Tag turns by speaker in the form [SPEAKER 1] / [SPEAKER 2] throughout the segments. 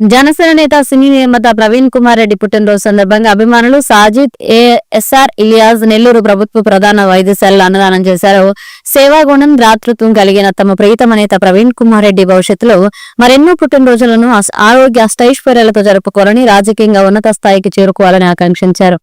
[SPEAKER 1] జనసేన నేత సినీ నిర్మాత ప్రవీణ్ కుమార్ రెడ్డి పుట్టినరోజు సందర్భంగా అభిమానులు సాజిద్ ఎస్ఆర్ ఇలియాజ్ నెల్లూరు ప్రభుత్వ ప్రధాన వైద్యశాలలో అన్నదానం చేశారు. సేవాగుణం రాతృత్వం కలిగిన తమ ప్రీతమ నేత ప్రవీణ్ కుమార్ రెడ్డి భవిష్యత్తులో మరెన్నో పుట్టినరోజులను ఆరోగ్య అష్టైశ్వర్యాలతో జరుపుకోవాలని రాజకీయంగా ఉన్నత స్థాయికి చేరుకోవాలని ఆకాంక్షించారు.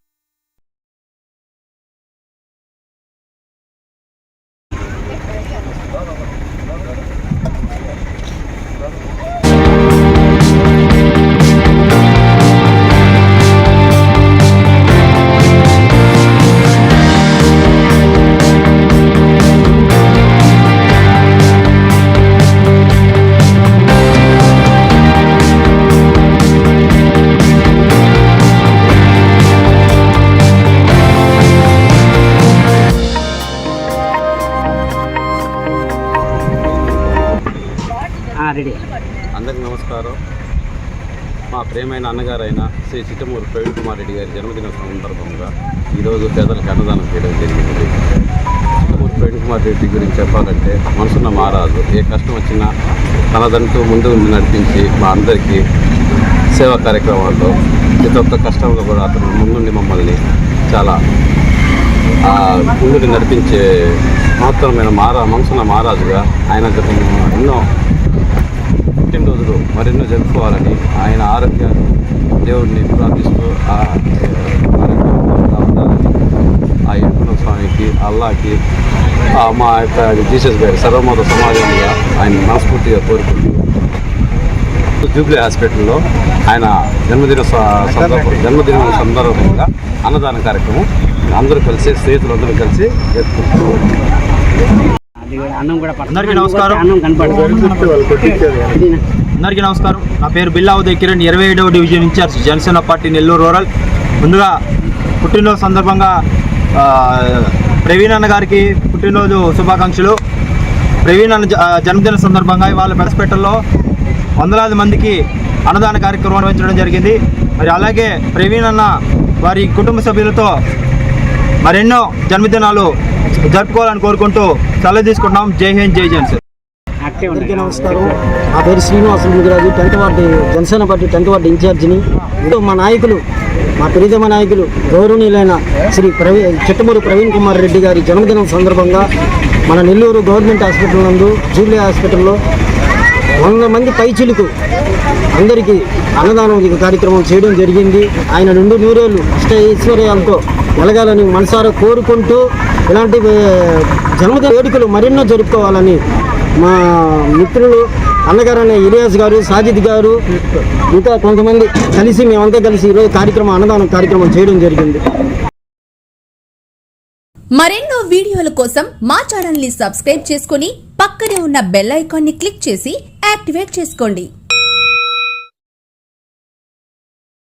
[SPEAKER 2] అందరికి నమస్కారం. మా ప్రేమైన అన్నగారైన శ్రీ చిట్టమూరు ప్రవీణ్ కుమార్ రెడ్డి గారి జన్మదిన సందర్భంగా ఈరోజు పేదలకు అన్నదానం చేయడం జరిగింది. చిట్టమూరు ప్రవీణ్ కుమార్ రెడ్డి గురించి చెప్పాలంటే మనసున్న మారాదు. ఏ కష్టం వచ్చినా తనదంటూ ముందు నడిపించి మా అందరికీ సేవా కార్యక్రమాల్లో ప్రతి ఒక్క కష్టంలో కూడా అతను ముందుండి మమ్మల్ని చాలా ముందుని నడిపించే మహత్తరమైన మారా మనసున్న మహారాజుగా ఆయన ఎన్నో పుట్టినరోజులు మరెన్నో జరుపుకోవాలని ఆయన ఆరోగ్యాన్ని దేవుడిని ప్రార్థిస్తూ ఆ ఆరోగ్యంగా ఉండాలని ఆ స్వామికి అల్లాకి మా యొక్క జీసస్ గారి సర్వమత సమాజంగా ఆయన మనస్ఫూర్తిగా కోరుకుంటూ జూబ్లీ హాస్పిటల్లో ఆయన జన్మదిన సందర్భ జన్మదినం సందర్భంగా అన్నదాన కార్యక్రమం అందరూ కలిసి స్నేహితులందరూ కలిసి జరుపుకుంటున్నాం.
[SPEAKER 3] అది కూడా అన్నం కూడా పడుతుంది.
[SPEAKER 4] అందరికీ నమస్కారం.
[SPEAKER 3] అన్నం కనపడుతుంది
[SPEAKER 4] అందరికీ నమస్కారం. నా పేరు బిల్లా ఉదయ్ కిరణ్ ఇరవై ఏడవ division in charge Janasena party Nellore rural. ముందుగా పుట్టినరోజు సందర్భంగా ఆ, ప్రవీణ్ అన్న గారికి పుట్టినరోజు శుభాకాంక్షలు. ప్రవీణ్ అన్న జన్మదిన సందర్భంగా ఇవాళ పెడసపేటలో వందలాది మందికి అన్నదాన కార్యక్రమం నిర్వహించడం జరిగింది. మరి అలాగే ప్రవీణ్ అన్న వారి కుటుంబ సభ్యులతో మరెన్నో జన్మదినాలు జరుపుకోవాలని కోరుకుంటూ సెలవు తీసుకుంటున్నాం. జై హింద్ జై
[SPEAKER 3] యాక్టివ్
[SPEAKER 5] అందరికీ. నమస్కారం. నా పేరు Srinivasa Mudiraju tenth ward Janasena party tenth ward ఇన్ఛార్జిని. మా నాయకులు మా ప్రీతమ నాయకులు గౌరవనీయులైన శ్రీ ప్రవీ చిట్టమూరు ప్రవీణ్ కుమార్ రెడ్డి గారి జన్మదినం సందర్భంగా మన నెల్లూరు గవర్నమెంట్ హాస్పిటల్ నందు జూబ్లీ హాస్పిటల్లో వంద మంది పైచిలుకు అందరికీ అన్నదానం కార్యక్రమం చేయడం జరిగింది. ఆయన నుండి నూరేళ్ళు ఇష్ట ఐశ్వర్యాలతో వెలగాలని మనసారా కోరుకుంటూ ఇలాంటి జన్మదిన వేడుకలు మరెన్నో జరుపుకోవాలని మా మిత్రులు అన్నగారైన ఇలియాస్ గారు సాజిద్ గారు ఇంకా కొంతమంది కలిసి మేమంతా కలిసి ఈరోజు కార్యక్రమం అన్నదానం కార్యక్రమం చేయడం జరిగింది.
[SPEAKER 6] మరెన్నో వీడియోల కోసం మా ఛానల్ని సబ్స్క్రైబ్ చేసుకుని పక్కనే ఉన్న బెల్ ఐకాన్ని క్లిక్ చేసి యాక్టివేట్ చేసుకోండి.